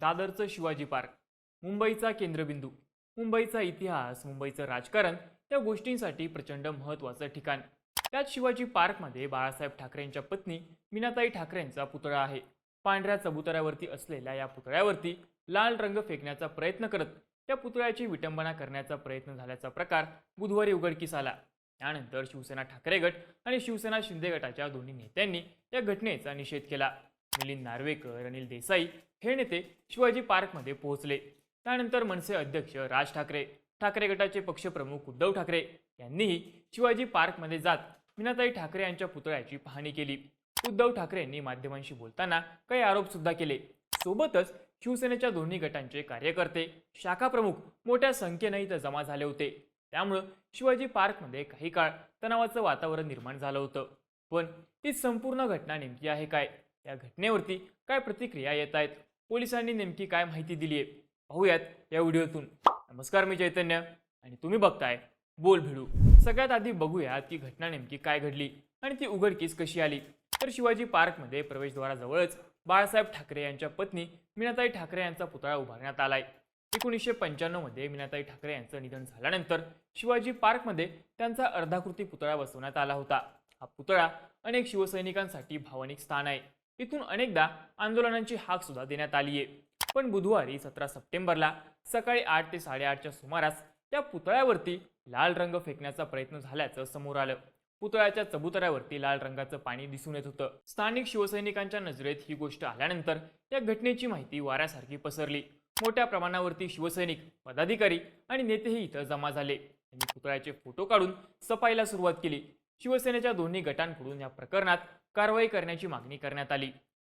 दादरचं Shivaji park मुंबईचा केंद्रबिंदू मुंबईचा इतिहास मुंबईचं राजकारण या गोष्टींसाठी प्रचंड महत्त्वाचं ठिकाण. त्यात शिवाजी पार्कमध्ये बाळासाहेब ठाकरेंच्या पत्नी मीनाताई ठाकरेंचा पुतळा आहे. पांढऱ्या चबुतऱ्यावरती असलेल्या या पुतळ्यावरती लाल रंग फेकण्याचा प्रयत्न करत त्या पुतळ्याची विटंबना करण्याचा प्रयत्न झाल्याचा प्रकार बुधवारी उघडकीस आला. त्यानंतर शिवसेना ठाकरे गट आणि शिवसेना शिंदे गटाच्या दोन्ही नेत्यांनी या घटनेचा निषेध केला. मिलिंद नार्वेकर अनिल देसाई हे नेते शिवाजी पार्कमध्ये पोहोचले. त्यानंतर मनसे अध्यक्ष राज ठाकरे ठाकरे गटाचे पक्षप्रमुख उद्धव ठाकरे यांनीही शिवाजी पार्कमध्ये जात मीनाताई ठाकरे यांच्या पुतळ्याची पाहणी केली. उद्धव ठाकरे यांनी माध्यमांशी बोलताना काही आरोप सुद्धा केले. सोबतच शिवसेनेच्या दोन्ही गटांचे कार्यकर्ते शाखा प्रमुख मोठ्या संख्येने इथं जमा झाले होते. त्यामुळं शिवाजी पार्कमध्ये काही काळ तणावाचं वातावरण निर्माण झालं होतं. पण ही संपूर्ण घटना नेमकी आहे काय? या घटनेवरती काय प्रतिक्रिया येत आहेत? पोलिसांनी नेमकी काय माहिती दिली आहे? पाहूयात या व्हिडिओतून. नमस्कार मी चैतन्य आणि तुम्ही बघताय बोल भिडू. सगळ्यात आधी बघूयात की घटना नेमकी काय घडली आणि ती उघडकीस कशी आली. तर शिवाजी पार्कमध्ये प्रवेशद्वाराजवळच बाळासाहेब ठाकरे यांच्या पत्नी मीनाताई ठाकरे यांचा पुतळा उभारण्यात आलाय. एकोणीसशे पंच्याण्णवमध्ये मीनाताई ठाकरे यांचं निधन झाल्यानंतर शिवाजी पार्कमध्ये त्यांचा अर्धाकृती पुतळा बसवण्यात आला होता. हा पुतळा अनेक शिवसैनिकांसाठी भावनिक स्थान आहे. इथून अनेकदा आंदोलनांची हाक सुद्धा देण्यात आली आहे पण बुधवारी सतरा सप्टेंबरला सकाळी आठ ते साडेआठच्या सुमारास त्या पुतळ्यावरती लाल रंग फेकण्याचा प्रयत्न झाल्याचं समोर आलं. पुतळ्याच्या चबुतऱ्यावरती लाल रंगाचं पाणी दिसून येत होतं. स्थानिक शिवसैनिकांच्या नजरेत ही गोष्ट आल्यानंतर या घटनेची माहिती वाऱ्यासारखी पसरली. मोठ्या प्रमाणावरती शिवसैनिक पदाधिकारी आणि नेतेही इथं जमा झाले. त्यांनी पुतळ्याचे फोटो काढून सफाईला सुरुवात केली. शिवसेनेच्या दोन्ही गटांकडून या प्रकरणात कारवाई करण्याची मागणी करण्यात आली.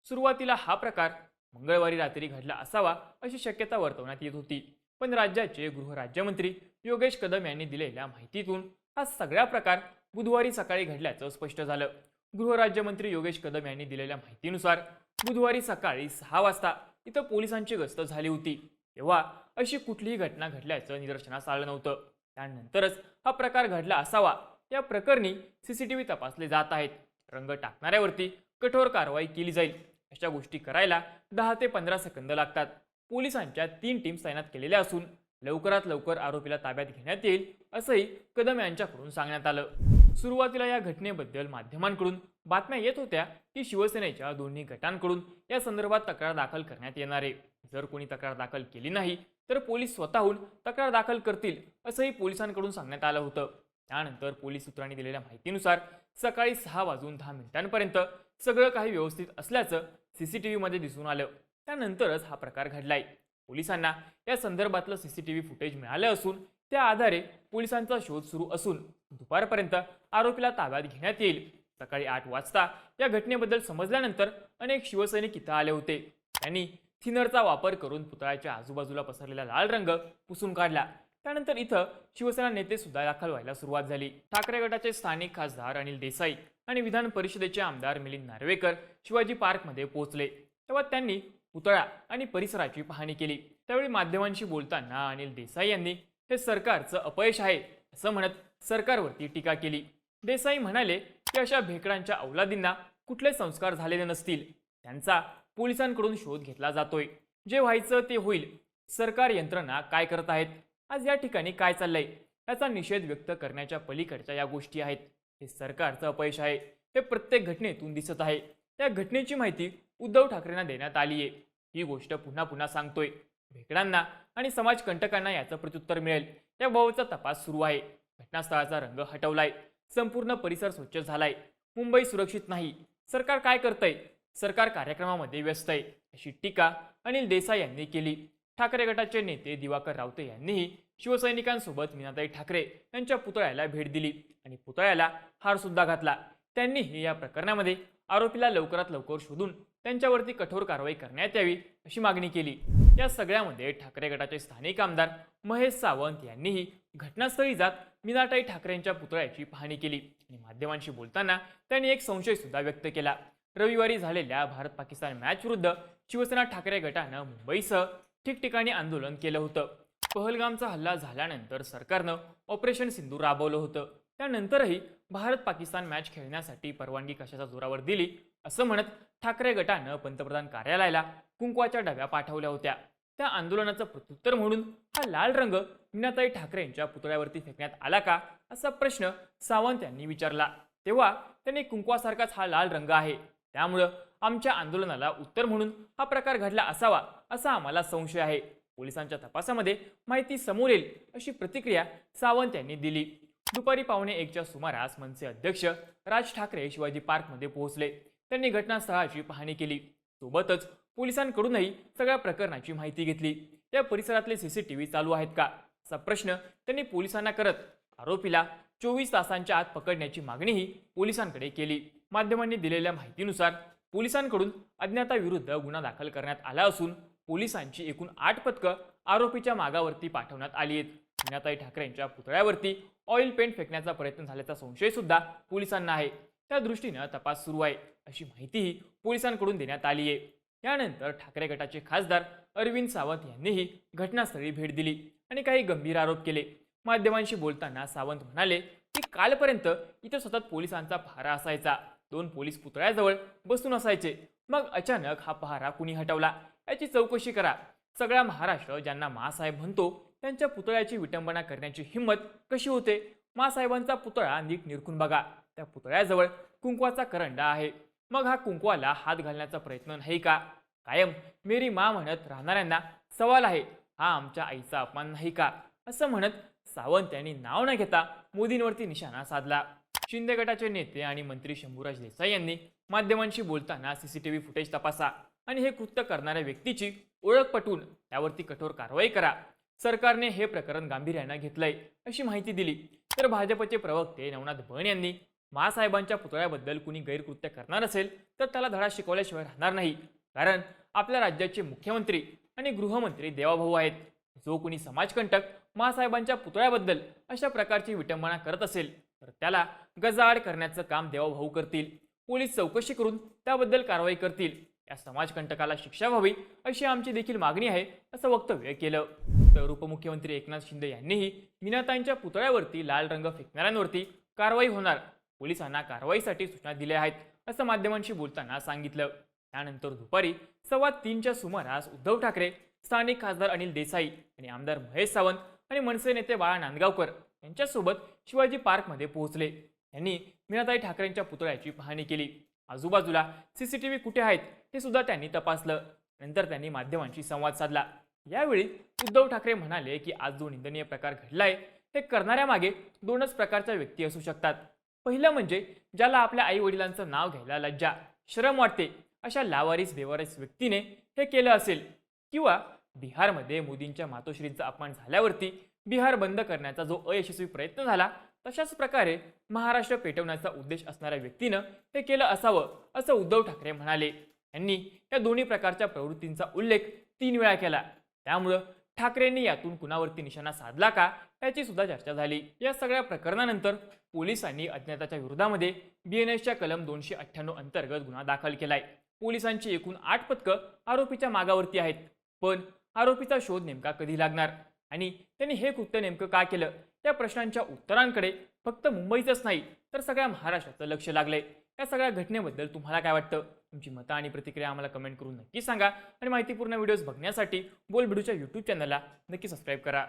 सुरुवातीला हा प्रकार मंगळवारी रात्री घडला असावा अशी शक्यता वर्तवण्यात येत होती. पण राज्याचे गृहराज्यमंत्री योगेश कदम यांनी दिलेल्या माहितीतून हा सगळा प्रकार बुधवारी सकाळी घडल्याचं स्पष्ट झालं. गृहराज्यमंत्री योगेश कदम यांनी दिलेल्या माहितीनुसार बुधवारी सकाळी सहा वाजता इथं पोलिसांची गस्त झाली होती. तेव्हा अशी कुठलीही घटना घडल्याचं निदर्शनास आलं नव्हतं. त्यानंतरच हा प्रकार घडला असावा या प्रकरणी सीसीटीव्ही तपासले जात आहेत. रंग टाकणाऱ्यावरती कठोर कारवाई केली जाईल. अशा गोष्टी करायला दहा ते पंधरा सेकंद लागतात. पोलिसांच्या तीन टीम तैनात केलेल्या असून लवकरात लवकर आरोपीला ताब्यात घेण्यात येईल असंही कदम यांच्याकडून सांगण्यात आलं. सुरुवातीला या घटनेबद्दल माध्यमांकडून बातम्या येत होत्या की शिवसेनेच्या दोन्ही गटांकडून या संदर्भात तक्रार दाखल करण्यात येणार आहे. जर कोणी तक्रार दाखल केली नाही तर पोलीस स्वतःहून तक्रार दाखल करतील असंही पोलिसांकडून सांगण्यात आलं होतं. त्यानंतर पोलीस सूत्रांनी दिलेल्या माहितीनुसार सकाळी सहा वाजून दहा मिनिटांपर्यंत सगळं काही व्यवस्थित असल्याचं सीसीटीव्हीमध्ये दिसून आलं. त्यानंतरच हा प्रकार घडलाय. पोलिसांना या संदर्भातलं सीसीटीव्ही फुटेज मिळालं असून त्या आधारे पोलिसांचा शोध सुरू असून दुपारपर्यंत आरोपीला ताब्यात घेण्यात येईल. सकाळी आठ वाजता या घटनेबद्दल समजल्यानंतर अनेक शिवसैनिक इथं आले होते. त्यांनी थिनरचा वापर करून पुतळ्याच्या आजूबाजूला पसरलेला लाल रंग पुसून काढला. त्यानंतर इथं शिवसेना नेते सुद्धा दाखल व्हायला सुरुवात झाली. ठाकरे गटाचे स्थानिक खासदार अनिल देसाई आणि विधान परिषदेचे आमदार मिलिंद नार्वेकर शिवाजी पार्कमध्ये पोहोचले. तेव्हा त्यांनी पुतळा आणि परिसराची पाहणी केली. त्यावेळी माध्यमांशी बोलताना अनिल देसाई यांनी हे सरकारचं अपयश आहे असं म्हणत सरकारवरती टीका केली. देसाई म्हणाले की अशा भेकडांच्या औलादींना कुठले संस्कार झालेले नसतील. त्यांचा पोलिसांकडून शोध घेतला जातोय. जे व्हायचं ते होईल. सरकार यंत्रणा काय करत आहेत? आज या ठिकाणी काय चाललंय याचा निषेध व्यक्त करण्याच्या पलीकडच्या या गोष्टी आहेत. हे सरकारचं अपयश आहे. हे प्रत्येक घटनेतून दिसत आहे. त्या घटनेची माहिती उद्धव ठाकरेंना देण्यात आली आहे ही गोष्ट पुन्हा पुन्हा सांगतोय. भेकडांना आणि समाजकंटकांना याचं प्रत्युत्तर मिळेल. याबाबतचा तपास सुरू आहे. घटनास्थळाचा रंग हटवलाय. संपूर्ण परिसर स्वच्छ झालाय. मुंबई सुरक्षित नाही. सरकार काय करतंय? सरकार कार्यक्रमामध्ये व्यस्त आहे अशी टीका अनिल देसाई यांनी केली. ठाकरे गटाचे नेते दिवाकर रावते यांनीही शिवसैनिकांसोबत मीनाताई ठाकरे यांच्या पुतळ्याला भेट दिली आणि पुतळ्याला हार सुद्धा घातला. त्यांनीही या प्रकरणामध्ये आरोपीला लवकरात लवकर शोधून त्यांच्यावरती कठोर कारवाई करण्यात यावी अशी मागणी केली. या सगळ्यामध्ये ठाकरे गटाचे स्थानिक आमदार महेश सावंत यांनीही घटनास्थळी जात मीनाताई ठाकरेंच्या पुतळ्याची पाहणी केली आणि माध्यमांशी बोलताना त्यांनी एक संशय सुद्धा व्यक्त केला. रविवारी झालेल्या भारत पाकिस्तान मॅच विरुद्ध शिवसेना ठाकरे गटानं मुंबईसह ठिकठिकाणी आंदोलन केलं होतं. पहलगामचा हल्ला झाल्यानंतर सरकारनं ऑपरेशन सिंधू राबवलं होतं. त्यानंतरही भारत पाकिस्तान मॅच खेळण्यासाठी परवानगी कशाच्या जोरावर दिली असं म्हणत ठाकरे गटानं पंतप्रधान कार्यालयाला कुंकवाच्या डब्या पाठवल्या होत्या. त्या आंदोलनाचं प्रत्युत्तर म्हणून हा लाल रंग मीनाताई ठाकरे यांच्या पुतळ्यावरती फेकण्यात आला का असा प्रश्न सावंत यांनी विचारला. तेव्हा त्यांनी कुंकवासारखाच हा लाल रंग आहे. त्यामुळं आमच्या आंदोलनाला उत्तर म्हणून हा प्रकार घडला असावा असा आम्हाला संशय आहे. पोलिसांच्या तपासामध्ये माहिती समोर येईल अशी प्रतिक्रिया सावंत यांनी दिली. दुपारी पावणे एकच्या सुमारास मनसे अध्यक्ष राज ठाकरे शिवाजी पार्कमध्ये पोहोचले. त्यांनी घटनास्थळाची पाहणी केली. सोबतच पोलिसांकडूनही सगळ्या प्रकरणाची माहिती घेतली. या परिसरातले सीसीटीव्ही चालू आहेत का? असा प्रश्न त्यांनी पोलिसांना करत आरोपीला चोवीस तासांच्या आत पकडण्याची मागणीही पोलिसांकडे केली. माध्यमांनी दिलेल्या माहितीनुसार पोलिसांकडून अज्ञाताविरुद्ध गुन्हा दाखल करण्यात आला असून पोलिसांची एकूण आठ पथकं आरोपीच्या मागावरती पाठवण्यात आली आहेत. अज्ञाताई ठाकरे यांच्या पुतळ्यावरती ऑइल पेंट फेकण्याचा प्रयत्न झाल्याचा संशय सुद्धा पोलिसांना आहे. त्या दृष्टीनं तपास सुरू आहे अशी माहितीही पोलिसांकडून देण्यात आली आहे. यानंतर ठाकरे गटाचे खासदार अरविंद सावंत यांनीही घटनास्थळी भेट दिली आणि काही गंभीर आरोप केले. माध्यमांशी बोलताना सावंत म्हणाले की कालपर्यंत इथं सतत पोलिसांचा फारा असायचा. दोन पोलीस पुतळ्याजवळ बसून असायचे. मग अचानक हा पहारा कुणी हटवला? याची चौकशी करा. सगळा महाराष्ट्र ज्यांना मासाहेब म्हणतो त्यांच्या पुतळ्याची विटंबना करण्याची हिंमत कशी होते? मासाहेबांचा पुतळा नीट निरखून बघा. त्या पुतळ्याजवळ कुंकवाचा करंडा आहे. मग हा कुंकवाला हात घालण्याचा प्रयत्न नाही का? कायम मेरी मा म्हणत राहणाऱ्यांना सवाल आहे हा आमच्या आईचा अपमान नाही का? असं म्हणत सावंत यांनी नाव न घेता मोदींवरती निशाणा साधला. शिंदे गटाचे नेते आणि मंत्री शंभूराज देसाई यांनी माध्यमांशी बोलताना सीसीटीव्ही फुटेज तपासा आणि हे कृत्य करणाऱ्या व्यक्तीची ओळख पटवून त्यावरती कठोर कारवाई करा. सरकारने हे प्रकरण गांभीर्यानं घेतलंय अशी माहिती दिली. तर भाजपचे प्रवक्ते नवनाथ बन यांनी महासाहेबांच्या पुतळ्याबद्दल कुणी गैरकृत्य करणार असेल तर त्याला धडा शिकवल्याशिवाय राहणार नाही. कारण आपल्या राज्याचे मुख्यमंत्री आणि गृहमंत्री देवाभाऊ आहेत. जो कुणी समाजकंटक महासाहेबांच्या पुतळ्याबद्दल अशा प्रकारची विटंबना करत असेल तर त्याला गजाआड करण्याचं काम देवाभाऊ करतील. पोलीस चौकशी करून त्याबद्दल कारवाई करतील. या समाजकंटकाला शिक्षा व्हावी अशी आमची देखील मागणी आहे असं वक्तव्य केलं. तर उपमुख्यमंत्री एकनाथ शिंदे यांनीही मीनाताईंच्या पुतळ्यावरती लाल रंग फेकणाऱ्यांवरती कारवाई होणार पोलिसांना कारवाईसाठी सूचना दिल्या आहेत असं माध्यमांशी बोलताना सांगितलं. त्यानंतर दुपारी सव्वा तीनच्या सुमारास उद्धव ठाकरे स्थानिक खासदार अनिल देसाई आणि आमदार महेश सावंत आणि मनसे नेते बाळा नांदगावकर यांच्यासोबत शिवाजी पार्कमध्ये पोहोचले. यांनी मीनाताई ठाकरेंच्या पुतळ्याची पाहणी केली. आजूबाजूला सीसीटीव्ही कुठे आहेत हे सुद्धा त्यांनी तपासलं. नंतर त्यांनी माध्यमांशी संवाद साधला. यावेळी उद्धव ठाकरे म्हणाले की आज जो निंदनीय प्रकार घडलाय हे करणाऱ्या मागे दोनच प्रकारच्या व्यक्ती असू शकतात. पहिलं म्हणजे ज्याला आपल्या आई वडिलांचं नाव घ्यायला लज्जा शरम वाटते अशा लावारीस बेवारीस व्यक्तीने हे केलं असेल. किंवा बिहारमध्ये मोदींच्या मातोश्रींचा अपमान झाल्यावरती बिहार बंद करण्याचा जो अयशस्वी प्रयत्न झाला तशाच प्रकारे महाराष्ट्र पेटवण्याचा उद्देश असणाऱ्या व्यक्तीनं हे केलं असावं असं उद्धव ठाकरे म्हणाले. यांनी या दोन्ही प्रकारच्या प्रवृत्तींचा उल्लेख तीन वेळा केला. त्यामुळं ठाकरेंनी यातून कुणावरती निशाणा साधला का याची सुद्धा चर्चा झाली. या सगळ्या प्रकरणानंतर पोलिसांनी अज्ञाताच्या विरोधामध्ये बीएनएसच्या कलम दोनशे अठ्ठ्याण्णव अंतर्गत गुन्हा दाखल केलाय. पोलिसांची एकूण आठ पथकं आरोपीच्या मागावरती आहेत. पण आरोपीचा शोध नेमका कधी लागणार? आणि त्यांनी हे कृत्य नेमकं का केलं? या प्रश्नांच्या उत्तरांकडे फक्त मुंबईचंच नाही तर सगळ्या महाराष्ट्राचं लक्ष लागलंय. या सगळ्या घटनेबद्दल तुम्हाला काय वाटतं? तुमची मतं आणि प्रतिक्रिया आम्हाला कमेंट करून नक्की सांगा. आणि माहितीपूर्ण व्हिडिओज बघण्यासाठी बोल बिडूच्या यूट्यूब चॅनलला नक्की सबस्क्राईब करा.